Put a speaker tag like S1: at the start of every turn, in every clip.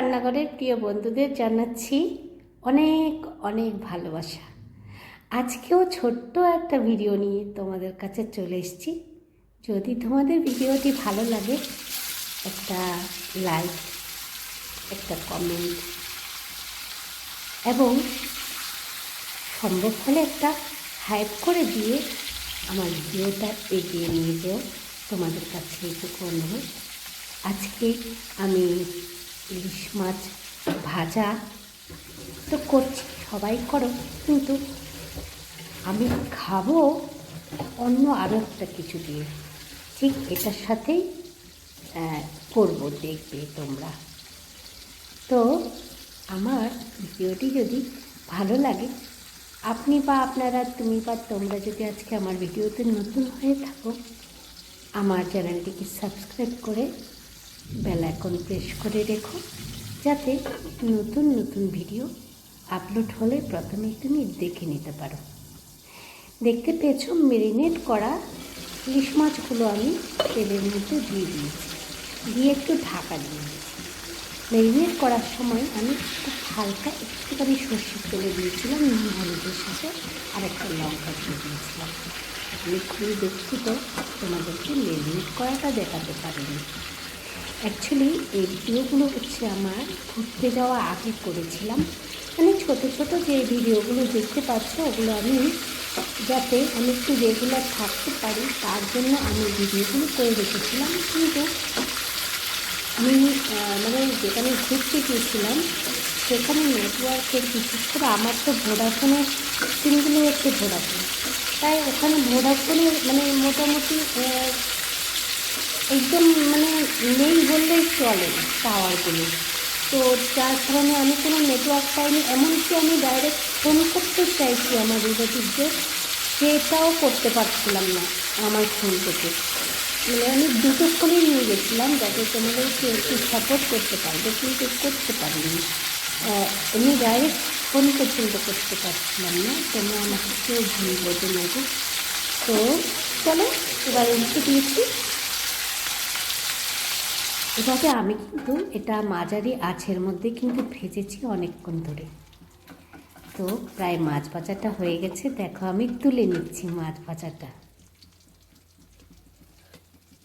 S1: সাগরের প্রিয় বন্ধুদের জানাচ্ছি অনেক অনেক ভালোবাসা। আজকেও ছোট্ট একটা ভিডিও নিয়ে তোমাদের কাছে চলে এসেছি। যদি তোমাদের ভিডিওটি ভালো লাগে, একটা লাইক, একটা কমেন্ট এবং সম্ভব হলে একটা হাইপ করে দিয়ে আমার ভিডিওটা এগিয়ে নিয়ে যেও। তোমাদের কাছে এইটুকু অনুরোধ। আজকে আমি ইলিশ মাছ ভাজা তো করছি, সবাই করো। কিন্তু আমি খাব অন্য আরও একটা কিছু দিয়ে। ঠিক এটার সাথেই করব, দেখবে তোমরা। তো আমার ভিডিওটি যদি ভালো লাগে, আপনি বা আপনারা, তুমি বা তোমরা যদি আজকে আমার ভিডিওতে নতুন হয়ে থাকো, আমার চ্যানেলটিকে সাবস্ক্রাইব করে বেল আইকন প্রেস করে রেখো, যাতে নতুন নতুন ভিডিও আপলোড হলে প্রথমে তুমি দেখে নিতে পারো। দেখতে পেয়েছ মেরিনেট করা ইলিশ মাছগুলো আমি তেলের মধ্যে দিয়ে দিয়েছি। দিয়ে একটু ঢাকা দিয়ে দিয়েছি। মেরিনেট করার সময় আমি খুব হালকা একটুখানি সর্ষের তেলে দিয়েছিলাম, নুন, হলুদের সাথে আর একটা লঙ্কা দিয়ে দিয়েছিলাম। আমি খুবই দুঃখিত, তোমাদেরকে মেরিনেট করাটা দেখাতে পারিনি। অ্যাকচুয়ালি এই ভিডিওগুলো হচ্ছে আমার ঘুরতে যাওয়া আগে করেছিলাম। মানে ছোট ছোট যে ভিডিওগুলো দেখতে পাচ্ছ, ওগুলো আমি যাতে আমি একটু রেগুলার থাকতে পারি, তার জন্য আমি ভিডিওগুলো করে রেখেছিলাম। কিন্তু আমি মানে যেখানে ঘুরতে গিয়েছিলাম, সেখানে নেটওয়ার্কের বিশেষ করে আমার তো ভোডাফোনের সিমগুলো হচ্ছে ভোডাফোন। তাই ওখানে ভোডাফোনের মানে মোটামুটি একদম মানে নেই বললেই চলে টাওয়ারগুলো তো যার কারণে আমি কোনো নেটওয়ার্ক পাইনি, এমনকি আমি ডাইরেক্ট ফোন করতে চাইছি আমার রিলেটিভদের সেটাও করতে পারছিলাম না আমার ফোন থেকে। মানে আমি দুটো ফোনই নিয়ে গেছিলাম, যাতে তোমাদেরকে একটু সাপোর্ট করতে পারবে, কিন্তু করতে পারিনি। আমি ডাইরেক্ট ফোন পর্যন্ত করতে পারছিলাম না, তোমরা আমাকে কেউ ভুল বোঝো না গো। তো চলো, এবার উঠে দিয়েছি এভাবে আমি কিন্তু এটা মাঝারি আঁচের মধ্যে কিন্তু ভেজেছি অনেকক্ষণ ধরে। তো প্রায় মাছ ভাজাটা হয়ে গেছে। দেখো আমি তুলে নিচ্ছি মাছ ভাজাটা।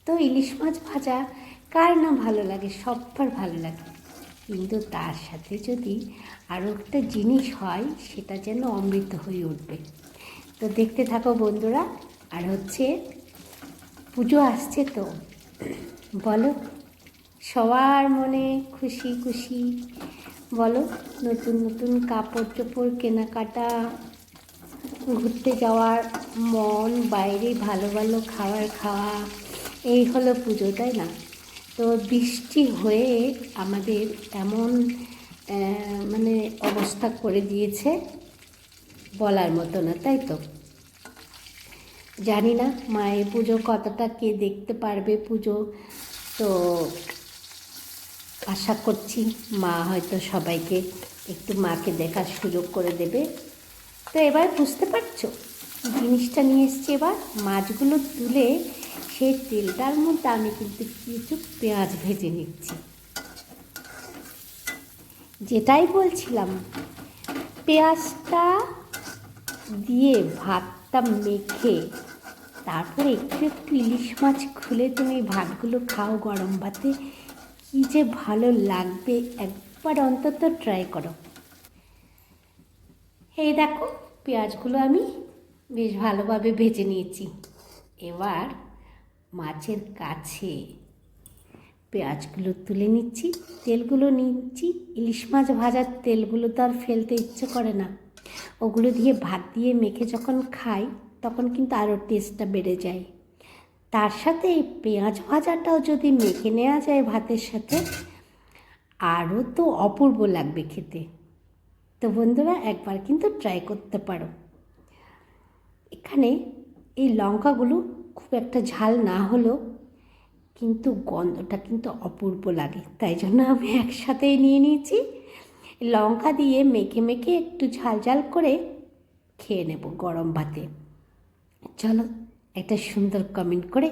S1: তো ইলিশ মাছ ভাজা কার না ভালো লাগে? সবার ভালো লাগে। কিন্তু তার সাথে যদি আরও একটা জিনিস হয়, সেটা যেন অমৃত হয়ে উঠবে। তো দেখতে থাকো বন্ধুরা, আর হচ্ছে পুজো আসছে তো। বলো সবার মনে খুশি খুশি। বলো, নতুন নতুন কাপড় চোপড় কেনাকাটা, ঘুরতে যাওয়ার মন, বাইরে ভালো ভালো খাবার খাওয়া, এই হলো পুজো, তাই না? তো বৃষ্টি হয়ে আমাদের এমন মানে অবস্থা করে দিয়েছে বলার মতো না, তাই তো? জানি না মায়ের পুজো কতটা কে দেখতে পারবে পুজো, তো আশা করছি মা হয়তো সবাইকে একটু মাকে দেখার সুযোগ করে দেবে। তো এবার বুঝতে পারছ? জিনিসটা নিয়ে এসছি এবার। মাছগুলো তুলে সেই তেলটার মধ্যে আমি কিন্তু কিছু পেঁয়াজ ভেজে নিচ্ছি। যেটাই বলছিলাম, পেঁয়াজটা দিয়ে ভাতটা মেখে তারপরে একটু একটু ইলিশ মাছ খুলে তুমি ভাতগুলো খাও গরম ভাতে। কী যে ভালো লাগবে একবার অন্তত ট্রাই করো। এই দেখো, পেঁয়াজগুলো আমি বেশ ভালোভাবে ভেজে নিয়েছি। এবার মাছের কাছে পেঁয়াজগুলো তুলে নিচ্ছি, তেলগুলো নিচ্ছি, ইলিশ মাছ ভাজার তেলগুলো তো আর ফেলতে ইচ্ছে করে না। ওগুলো দিয়ে ভাত দিয়ে মেখে যখন খাই, তখন কিন্তু আরও টেস্টটা বেড়ে যায়। তার সাথে এই পেঁয়াজ ভাজাটাও যদি মেখে নেওয়া যায় ভাতের সাথে, আরও তো অপূর্ব লাগবে খেতে। তো বন্ধুরা, একবার কিন্তু ট্রাই করতে পারো। এখানে এই লঙ্কাগুলো খুব একটা ঝাল না হলেও কিন্তু গন্ধটা কিন্তু অপূর্ব লাগে। তাই জন্য আমি একসাথেই নিয়ে নিয়েছি। লঙ্কা দিয়ে মেখে মেখে একটু ঝাল ঝাল করে খেয়ে নেব গরম ভাতে। চলো একটা সুন্দর কমেন্ট করে